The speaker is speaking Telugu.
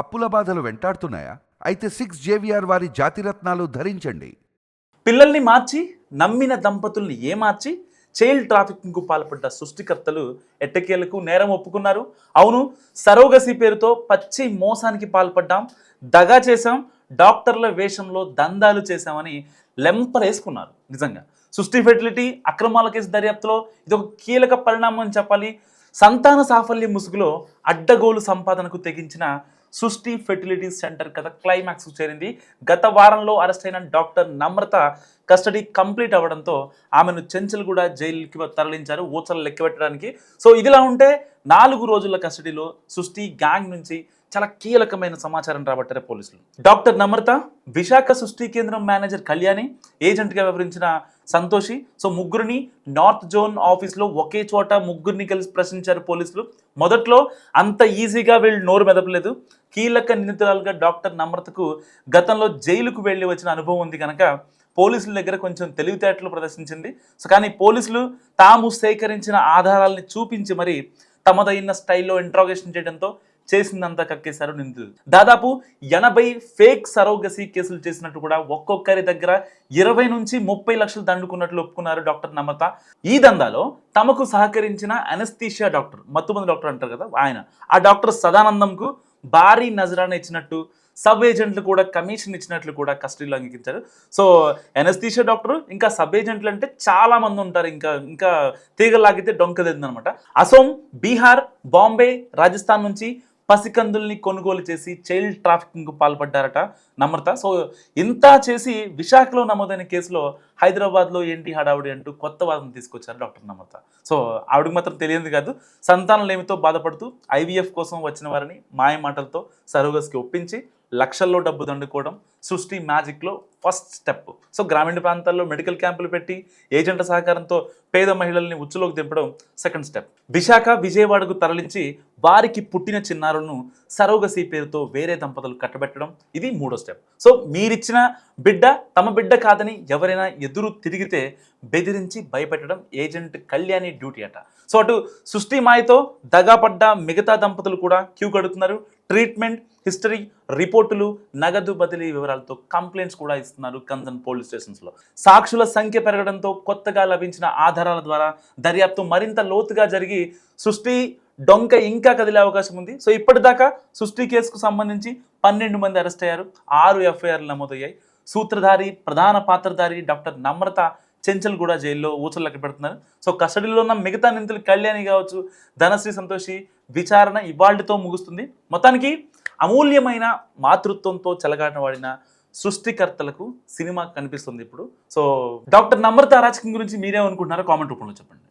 అప్పుల బాధలు వెంటాడుతున్నాయా? అయితే సిక్స్ జేవిఆర్ వారి జాతిరత్నాలు ధరించండి. పిల్లల్ని మార్చి నమ్మిన దంపతుల్ని ఏమార్చి చైల్డ్ ట్రాఫికింగ్కు పాల్పడ్డ సృష్టికర్తలు ఎట్టకేలకు నేరం ఒప్పుకున్నారు. అవును సరోగసి పేరుతో పచ్చి మోసానికి పాల్పడ్డాం దగా చేశాం డాక్టర్ల వేషంలో దందాలు చేశామని లెంపరేసుకున్నారు. నిజంగా సృష్టి ఫెర్టిలిటీ అక్రమాల కేసు దర్యాప్తులో ఇది ఒక కీలక పరిణామం అని చెప్పాలి. సంతాన సాఫల్యం ముసుగులో అడ్డగోలు సంపాదనకు తెగించిన సృష్టి ఫెర్టిలిటీ సెంటర్ కథ క్లైమాక్స్ చేరింది. గత వారంలో అరెస్ట్ అయిన డాక్టర్ నమ్రత కస్టడీ కంప్లీట్ అవ్వడంతో ఆమెను చెంచల్గూడ జైలుకి తరలించారు. ఊచలు లెక్కబెట్టడానికి సో ఇదిలా ఉంటే నాలుగు రోజుల కస్టడీలో సృష్టి గ్యాంగ్ నుంచి చాలా కీలకమైన సమాచారం రాబట్టారు పోలీసులు. డాక్టర్ నమ్రత విశాఖ సృష్టి కేంద్రం మేనేజర్ కళ్యాణి ఏజెంట్గా వ్యవహరించిన సంతోషి. సో ముగ్గురిని నార్త్ జోన్ ఆఫీస్లో ఒకే చోట ముగ్గురిని కలిసి ప్రశ్నించారు పోలీసులు. మొదట్లో అంత ఈజీగా వీళ్ళు నోరు మెదపలేదు. కీలక నిందితురాలుగా డాక్టర్ నమ్రతకు గతంలో జైలుకు వెళ్ళి వచ్చిన అనుభవం ఉంది కనుక పోలీసుల దగ్గర కొంచెం తెలివితేటలు ప్రదర్శించింది. సో కానీ పోలీసులు తాము సేకరించిన ఆధారాలని చూపించి మరి తమదైన స్టైల్లో ఇంట్రాగేషన్ చేయడంతో చేసిందంతా కక్కేశారు నిందితులు. దాదాపు ఎనభై ఫేక్ సరోగసీ కేసులు చేసినట్టు కూడా ఒక్కొక్కరి దగ్గర ఇరవై నుంచి ముప్పై లక్షలు దండుకున్నట్లు ఒప్పుకున్నారు డాక్టర్ నమ్రత. ఈ దందాలో తమకు సహకరించిన అనస్థీషియా డాక్టర్ మత్తుమంది డాక్టర్ అంటారు కదా ఆయన ఆ డాక్టర్ సదానందంకు భారీ నజరాన ఇచ్చినట్టు సబ్ ఏజెంట్లు కూడా కమిషన్ ఇచ్చినట్లు కూడా కస్టడీలో అంగీకరించారు. సో ఎనస్థీషియా డాక్టర్ ఇంకా సబ్ ఏజెంట్లు అంటే చాలా మంది ఉంటారు ఇంకా ఇంకా తీగలాగితే డొంకదేందనమాట అసోం బీహార్ బాంబే రాజస్థాన్ నుంచి పసికందుల్ని కొనుగోలు చేసి చైల్డ్ ట్రాఫికింగ్కు పాల్పడ్డారట నమ్రత. సో ఇంత చేసి విశాఖలో నమోదైన కేసులో హైదరాబాద్లో ఏంటి హడావుడి అంటూ కొత్త వాదన తీసుకొచ్చారు డాక్టర్ నమ్రత. సో ఆవిడకి మాత్రం తెలియదు కాదు. సంతానలేమితో బాధపడుతూ ఐవీఎఫ్ కోసం వచ్చిన వారిని మాయ మాటలతో సరోగస్కి ఒప్పించి లక్షల్లో డబ్బు దండుకోవడం సృష్టి మ్యాజిక్లో ఫస్ట్ స్టెప్. సో గ్రామీణ ప్రాంతాల్లో మెడికల్ క్యాంపులు పెట్టి ఏజెంట్ల సహకారంతో పేద మహిళల్ని ఉచ్చులోకి దింపడం సెకండ్ స్టెప్. విశాఖ విజయవాడకు తరలించి వారికి పుట్టిన చిన్నారులను సరోగసి పేరుతో వేరే దంపతులు కట్టబెట్టడం ఇది మూడో స్టెప్. సో మీరిచ్చిన బిడ్డ తమ బిడ్డ కాదని ఎవరైనా ఎదురు తిరిగితే బెదిరించి భయపెట్టడం ఏజెంట్ కళ్యాణి డ్యూటీ అట. సో అటు సృష్టి మాయతో దగాపడ్డ మిగతా దంపతులు కూడా క్యూ కడుతున్నారు. ట్రీట్మెంట్ హిస్టరీ రిపోర్టులు నగదు బదిలీ వివరాలతో కంప్లైంట్స్ కూడా ఇస్తున్నారు కందన్ పోలీస్ స్టేషన్స్లో. సాక్షుల సంఖ్య పెరగడంతో కొత్తగా లభించిన ఆధారాల ద్వారా దర్యాప్తు మరింత లోతుగా జరిగి సృష్టి డొంక ఇంకా కదిలే అవకాశం ఉంది. సో ఇప్పటిదాకా సృష్టి కేసుకు సంబంధించి పన్నెండు మంది అరెస్ట్ అయ్యారు. ఆరు ఎఫ్ఐఆర్లు నమోదయ్యాయి. సూత్రధారి ప్రధాన పాత్రధారి డాక్టర్ నమ్రత చెంచల్ కూడా జైల్లో ఊచలకి పెడుతున్నారు. సో కస్టడీలో ఉన్న మిగతా నిందితులు కళ్యాణి కావచ్చు ధనశ్రీ సంతోషి విచారణ ఇవాళ్టితో ముగుస్తుంది. మొత్తానికి అమూల్యమైన మాతృత్వంతో చెలగాట వాడిన సృష్టికర్తలకు సినిమా కనిపిస్తుంది ఇప్పుడు. సో డాక్టర్ నమ్రత అరాచకం గురించి మీరేమనుకుంటున్నారో కామెంట్ రూపంలో చెప్పండి.